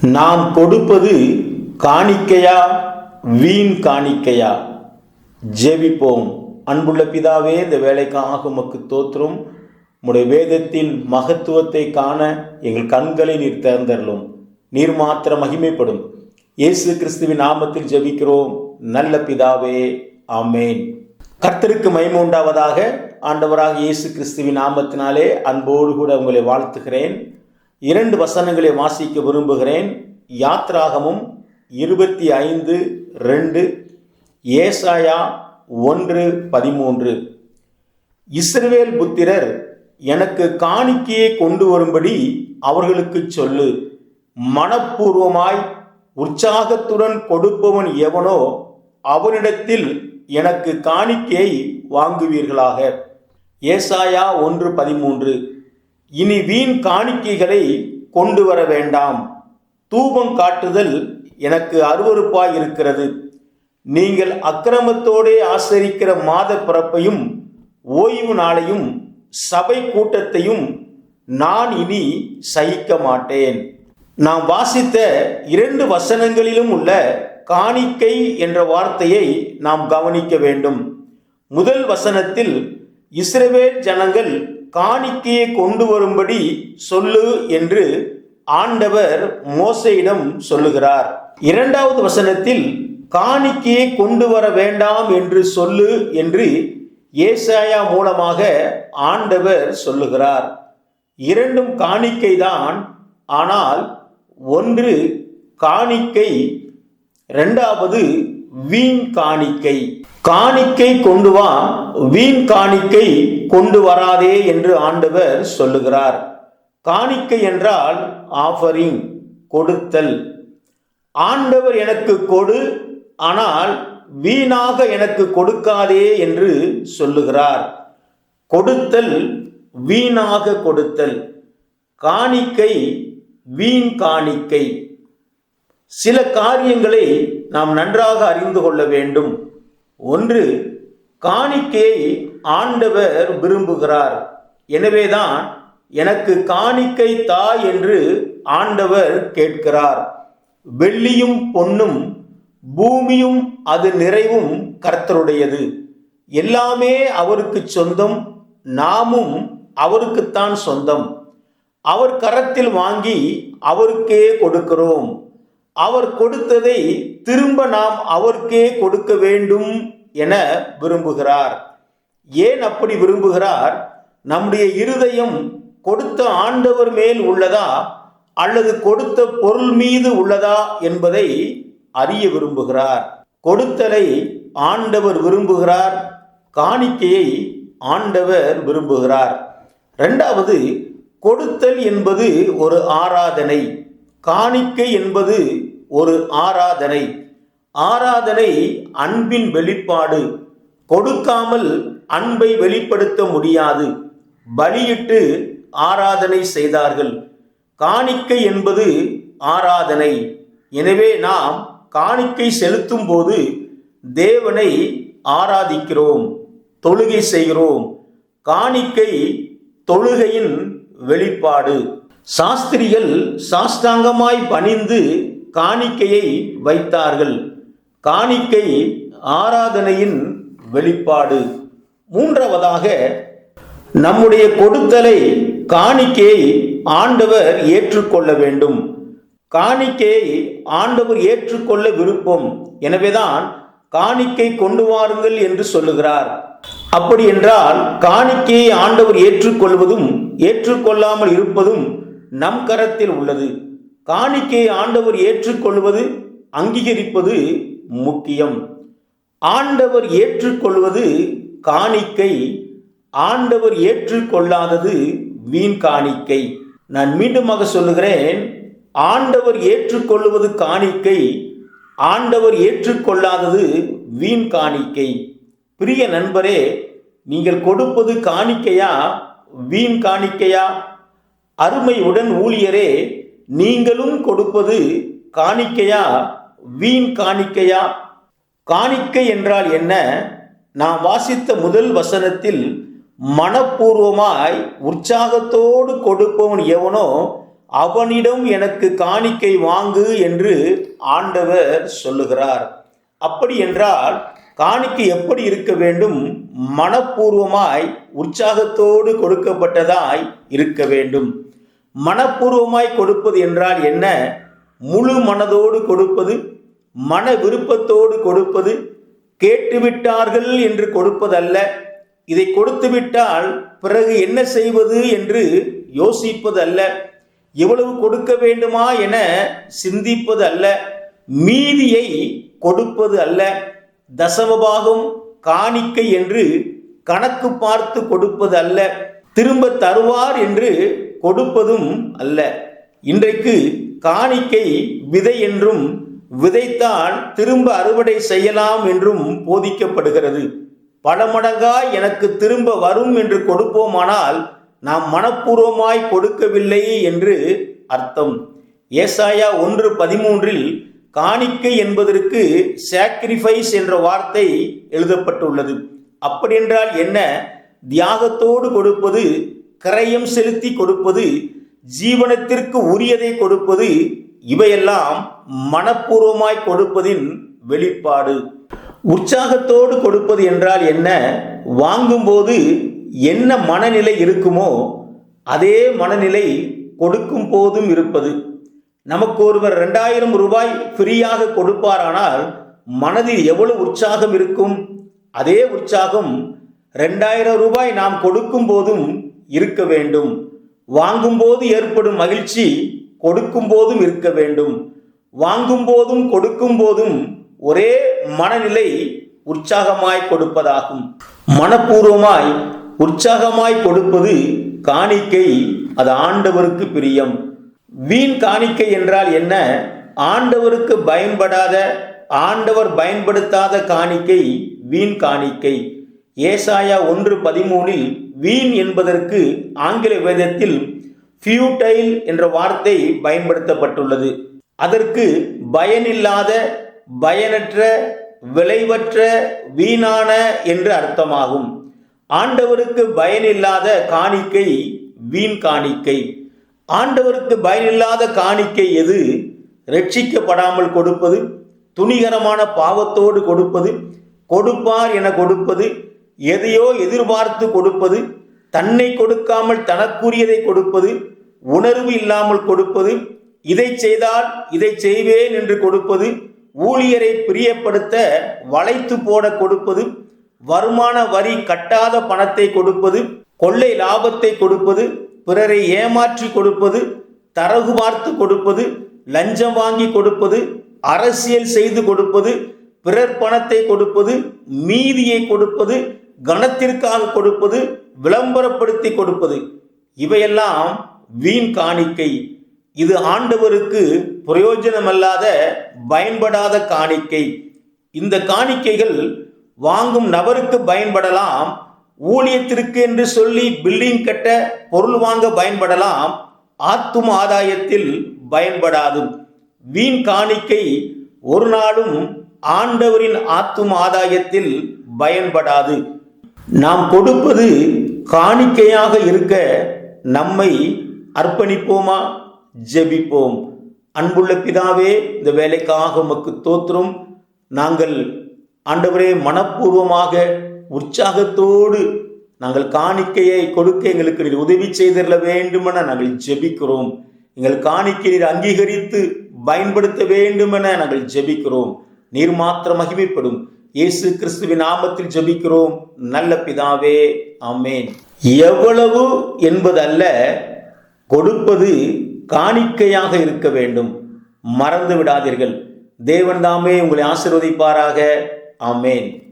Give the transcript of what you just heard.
நாம் கொடுப்பது காணிக்கையா? வீண் காணிக்கையா? ஜெபிப்போம். அன்புள்ள பிதாவே இந்த வேலைக்காக உமக்கு தோற்றும் உம்முடைய வேதத்தின் மகத்துவத்தை காண எங்கள் கண்களை நீர் திறந்தரலும் நீர் மாத்திர மகிமைப்படும். இயேசு கிறிஸ்துவின் நாமத்தில் ஜெபிக்கிறோம். நல்ல பிதாவே ஆமேன். கர்த்தருக்கு மகிமை உண்டாவதாக ஆண்டவராக இயேசு கிறிஸ்துவின் நாமத்தினாலே அன்போடு கூட உங்களை வாழ்த்துகிறேன். இரண்டு வசனங்களை வாசிக்க விரும்புகிறேன். யாத்ராகமும் இருபத்தி ஐந்து ரெண்டு ஏசாயா ஒன்று பதிமூன்று. இஸ்ரவேல் புத்திரர் எனக்கு காணிக்கையை கொண்டு வரும்படி அவர்களுக்கு சொல்லு. மனப்பூர்வமாய் உற்சாகத்துடன் கொடுப்பவன் எவனோ அவனிடத்தில் எனக்கு காணிக்கையை வாங்குவீர்களாக. ஏசாயா ஒன்று பதிமூன்று. இனி வீண் காணிக்கைகளை கொண்டு வர வேண்டாம். தூபம் காட்டுதல் எனக்கு அருவறுப்பாய் இருக்கிறது. நீங்கள் அக்கிரமத்தோடே ஆசரிக்கிற மாத பிறப்பையும் ஓய்வு நாளையும் சபை கூட்டத்தையும் நான் இனி சகிக்க மாட்டேன். நாம் வாசித்த இரண்டு வசனங்களிலும் உள்ள காணிக்கை என்ற வார்த்தையை நாம் கவனிக்க வேண்டும். முதல் வசனத்தில் இஸ்ரவேல் ஜனங்கள் காணிக்கையை கொண்டு வரும்படி சொல்லு என்று ஆண்டவர் மோசையிடம் சொல்லுகிறார். இரண்டாவது வசனத்தில் காணிக்கையை கொண்டு வர வேண்டாம் என்று சொல்லு என்று ஏசாயா மூலமாக ஆண்டவர் சொல்லுகிறார். இரண்டும் காணிக்கைதான் ஆனால் ஒன்று காணிக்கை இரண்டாவது வீண் காணிக்கை. காணிக்கை கொண்டு வா வீண் காணிக்கை கொண்டு வராதே என்று ஆண்டவர் சொல்லுகிறார். காணிக்கை என்றால் ஆஃபரிங் கொடுத்தல். ஆண்டவர் எனக்கு கொடு ஆனால் வீணாக எனக்கு கொடுக்காதே என்று சொல்லுகிறார். கொடுத்தல் வீணாக கொடுத்தல். காணிக்கை வீண் காணிக்கை. சில காரியங்களை நாம் நன்றாக அறிந்து கொள்ள வேண்டும். ஒன்று காணிக்கையை ஆண்டவர் விரும்புகிறார். எனவேதான் எனக்கு காணிக்கை தா என்று ஆண்டவர் கேட்கிறார். வெள்ளியும் பொன்னும் பூமியும் அது நிறைவும் கர்த்தருடையது. எல்லாமே அவருக்கு சொந்தம் நாமும் அவருக்குத்தான் சொந்தம். அவர் கரத்தில் வாங்கி அவருக்கே கொடுக்கிறோம். அவர் கொடுத்ததை திரும்ப நாம் அவருக்கே கொடுக்க வேண்டும் என விரும்புகிறார். ஏன் அப்படி விரும்புகிறார்? நம்முடைய இருதயம் கொடுத்த ஆண்டவர் மேல் உள்ளதா? அல்லது கொடுத்த பொருள் மீது உள்ளதா என்பதை அறிய விரும்புகிறார். கொடுத்தலை ஆண்டவர் விரும்புகிறார். காணிக்கையை ஆண்டவர் விரும்புகிறார். ரெண்டாவது கொடுத்தல் என்பது ஒரு ஆராதனை. காணிக்கை என்பது ஒரு ஆராதனை. ஆராதனை அன்பின் வெளிப்பாடு. கொடுக்காமல் அன்பை வெளிப்படுத்த முடியாது. பலியிட்டு ஆராதனை செய்தார்கள். காணிக்கை என்பது ஆராதனை. எனவே நாம் காணிக்கை செலுத்தும் போது தேவனை ஆராதிக்கிறோம் தொழுகை செய்கிறோம். காணிக்கை தொழுகையின் வெளிப்பாடு. சாஸ்திரிகள் சாஷ்டாங்கமாய் பணிந்து காணிக்கையை வைத்தார்கள். காணிக்கை ஆராதனையின் வெளிப்பாடு. மூன்றாவதாக நம்முடைய கொடுத்தலை காணிக்கையை ஆண்டவர் ஏற்றுக்கொள்ள வேண்டும். காணிக்கையை ஆண்டவர் ஏற்றுக்கொள்ள விருப்பம். எனவேதான் காணிக்கை கொண்டு வாருங்கள் என்று சொல்லுகிறார். அப்படி என்றால் காணிக்கையை ஆண்டவர் ஏற்றுக்கொள்வதும் ஏற்றுக்கொள்ளாமல் இருப்பதும் நம் கரத்தில் உள்ளது. காணிக்கையை ஆண்டவர் ஏற்றுக்கொள்வது அங்கீகரிப்பது முக்கியம். ஆண்டவர் ஏற்றுக்கொள்வது காணிக்கை ஆண்டவர் ஏற்றுக்கொள்ளாதது வீண் காணிக்கை. நான் மீண்டுமாக சொல்லுகிறேன் ஆண்டவர் ஏற்றுக்கொள்வது காணிக்கை ஆண்டவர் ஏற்றுக்கொள்ளாதது வீண் காணிக்கை. பிரிய நண்பரே நீங்கள் கொடுப்பது காணிக்கையா வீண் காணிக்கையா? அருமையுடன் ஊழியரே நீங்களும் கொடுப்பது காணிக்கையா? வீண் காணிக்கையா? காணிக்கை என்றால் என்ன? நாம் வாசித்த முதல் வசனத்தில் மனப்பூர்வமாய் உற்சாகத்தோடு கொடுப்பவன் எவனோ அவனிடம் எனக்கு காணிக்கை வாங்கு என்று ஆண்டவர் சொல்லுகிறார். அப்படி என்றால் காணிக்கை எப்படி இருக்க வேண்டும்? மனப்பூர்வமாய் உற்சாகத்தோடு கொடுக்கப்பட்டதாய் இருக்க வேண்டும். மனப்பூர்வமாய் கொடுப்பது என்றால் என்ன? முழு மனதோடு கொடுப்பது மன விருப்பத்தோடு கொடுப்பது கேட்டுவிட்டார்கள் என்று கொடுப்பதல்ல. இதை கொடுத்து விட்டால் பிறகு என்ன செய்வது என்று யோசிப்பது அல்ல எவ்வளவு கொடுக்க வேண்டுமா என சிந்திப்பது அல்ல மீதியை கொடுப்பது அல்ல. தசமபாகம் காணிக்கை என்று கணக்கு பார்த்து கொடுப்பது அல்ல திரும்ப தருவார் என்று கொடுப்பதும் அல்ல. இன்றைக்கு காணிக்கை விதை என்றும் விதைத்தால் திரும்ப அறுவடை செய்யலாம் என்றும் போதிக்கப்படுகிறது. பல மடங்காய் எனக்கு திரும்ப வரும் என்று கொடுப்போமானால் நாம் மனப்பூர்வமாய் கொடுக்கவில்லை என்று அர்த்தம். ஏசாயா ஒன்று பதிமூன்றில் காணிக்கை என்பதற்கு சாக்ரிஃபைஸ் என்ற வார்த்தை எழுதப்பட்டுள்ளது. அப்படியென்றால் என்ன? தியாகத்தோடு கொடுப்பது கரையம் செலுத்தி கொடுப்பது ஜீவனத்திற்கு உரியதை கொடுப்பது இவையெல்லாம் மனப்பூர்வமாய் கொடுப்பதின் வெளிப்பாடு. உற்சாகத்தோடு கொடுப்பது என்றால் என்ன? வாங்கும்போது என்ன மனநிலை இருக்குமோ அதே மனநிலை கொடுக்கும் போதும் இருப்பது. நமக்கு ஒருவர் ரெண்டாயிரம் ரூபாய் ஃப்ரீயாக கொடுப்பாரானால் மனதில் எவ்வளவு உற்சாகம் இருக்கும்? அதே உற்சாகம் ரெண்டாயிரம் ரூபாய் நாம் கொடுக்கும் போதும் இருக்க வேண்டும். வாங்கும்போது ஏற்படும் மகிழ்ச்சி கொடுக்கும் போதும் இருக்க வேண்டும். வாங்கும் போதும் கொடுக்கும் போதும் ஒரே மனநிலை உற்சாகமாய் கொடுப்பதாகும். மனப்பூர்வமாய் உற்சாகமாய் கொடுப்பது காணிக்கை அது ஆண்டவருக்கு பிரியம். வீண் காணிக்கை என்றால் என்ன? ஆண்டவருக்கு பயன்படாத ஆண்டவர் பயன்படுத்தாத காணிக்கை வீண் காணிக்கை. ஏசாயா ஒன்று பதிமூணில் வீண் என்பதற்கு ஆங்கில வேதத்தில் ஃபியூட்டைல் என்ற வார்த்தை பயன்படுத்தப்பட்டுள்ளது. அதற்கு பயனில்லாத பயனற்ற விளைவற்ற வீணான என்று அர்த்தமாகும். ஆண்டவருக்கு பயனில்லாத காணிக்கை வீண் காணிக்கை. ஆண்டவருக்கு பயனில்லாத காணிக்கை எது? ரட்சிக்கப்படாமல் கொடுப்பது துணிகரமான பாவத்தோடு கொடுப்பது கொடுப்பார் என கொடுப்பது எதையோ எதிர்பார்த்து கொடுப்பது தன்னை கொடுக்காமல் தனக்குரியதை கொடுப்பது உணர்வு இல்லாமல் கொடுப்பது இதை செய்தால் இதை செய்வேன் என்று கொடுப்பது ஊழியரை பிரியப்படுத்த வளைத்து போட கொடுப்பது வருமான வரி கட்டாத பணத்தை கொடுப்பது கொள்ளை லாபத்தை கொடுப்பது பிறரை ஏமாற்றி கொடுப்பது தரகு பார்த்து கொடுப்பது லஞ்சம் வாங்கி கொடுப்பது அரசியல் செய்து கொடுப்பது பிறர் பணத்தை கொடுப்பது மீதியை கொடுப்பது கணத்திற்காக கொடுப்பது விளம்பரப்படுத்தி கொடுப்பது. இவையெல்லாம் வீண் காணிக்கை. இது ஆண்டவருக்கு பிரயோஜனமல்லாத பயன்படாத காணிக்கை. இந்த காணிக்கைகள் வாங்கும் நபருக்கு பயன்படலாம் ஊழியத்திற்கு என்று சொல்லி பில்டிங் கட்ட பொருள் வாங்க பயன்படலாம் ஆத்தும் ஆதாயத்தில் பயன்படாது. வீண் காணிக்கை ஒரு நாளும் ஆண்டவரின் ஆத்தும் ஆதாயத்தில் பயன்படாது. நாம் கொடுப்பது காணிக்கையாக இருக்க நம்மை அர்ப்பணிப்போமா? ஜெபிப்போம். அன்புள்ள பிதாவே இந்த வேலைக்காக உமக்கு தோற்றும் நாங்கள் ஆண்டவரே மனப்பூர்வமாக உற்சாகத்தோடு நாங்கள் காணிக்கையை கொடுக்க எங்களுக்கு நீர் உதவி செய்திடல வேண்டுமென நாங்கள் ஜெபிக்கிறோம். எங்கள் காணிக்கை நீர் அங்கீகரித்து பயன்படுத்த வேண்டுமென நாங்கள் ஜெபிக்கிறோம். நீர் மாத்திரம் மகிமைப்படும். இயேசு கிறிஸ்துவின் நாமத்தில் ஜபிக்கிறோம். நல்ல பிதாவே ஆமேன். எவ்வளவு என்பதல்ல கொடுப்பது காணிக்கையாக இருக்க வேண்டும். மறந்து விடாதீர்கள். தேவன் தாமே உங்களை ஆசிர்வதிப்பாராக. ஆமேன்.